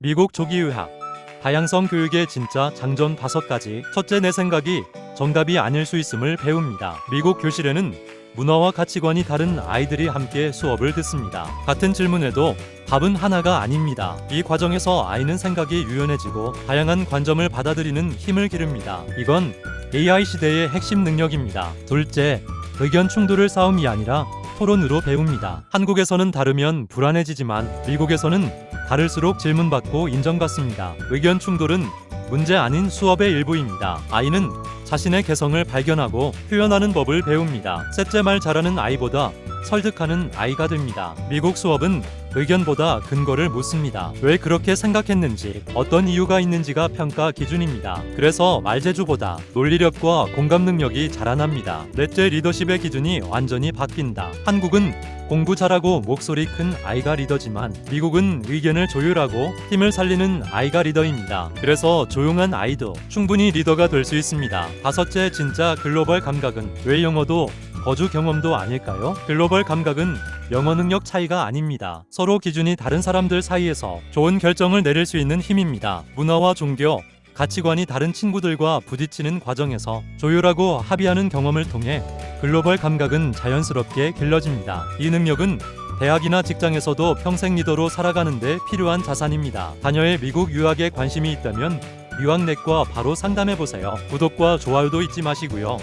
미국 조기의학 다양성 교육의 진짜 장점 5가지 첫째 내 생각이 정답이 아닐 수 있음을 배웁니다. 미국 교실에는 문화와 가치관이 다른 아이들이 함께 수업을 듣습니다. 같은 질문에도 답은 하나가 아닙니다. 이 과정에서 아이는 생각이 유연해지고 다양한 관점을 받아들이는 힘을 기릅니다. 이건 AI 시대의 핵심 능력입니다. 둘째, 의견 충돌을 싸움이 아니라 토론으로 배웁니다. 한국에서는 다르면 불안해지지만 미국에서는 다를수록 질문받고 인정받습니다. 의견 충돌은 문제 아닌 수업의 일부입니다. 아이는 자신의 개성을 발견하고 표현하는 법을 배웁니다. 셋째 말 잘하는 아이보다 설득하는 아이가 됩니다. 미국 수업은 의견보다 근거를 묻습니다. 왜 그렇게 생각했는지, 어떤 이유가 있는지가 평가 기준입니다. 그래서 말재주보다 논리력과 공감 능력이 자라납니다. 넷째 리더십의 기준이 완전히 바뀐다. 한국은 공부 잘하고 목소리 큰 아이가 리더지만 미국은 의견을 조율하고 힘을 살리는 아이가 리더입니다. 그래서 조용한 아이도 충분히 리더가 될 수 있습니다. 다섯째 진짜 글로벌 감각은 왜 영어도 거주 경험도 아닐까요? 글로벌 감각은 영어 능력 차이가 아닙니다. 서로 기준이 다른 사람들 사이에서 좋은 결정을 내릴 수 있는 힘입니다. 문화와 종교, 가치관이 다른 친구들과 부딪히는 과정에서 조율하고 합의하는 경험을 통해 글로벌 감각은 자연스럽게 길러집니다. 이 능력은 대학이나 직장에서도 평생 리더로 살아가는데 필요한 자산입니다. 자녀의 미국 유학에 관심이 있다면 유학넷과 바로 상담해 보세요. 구독과 좋아요도 잊지 마시고요.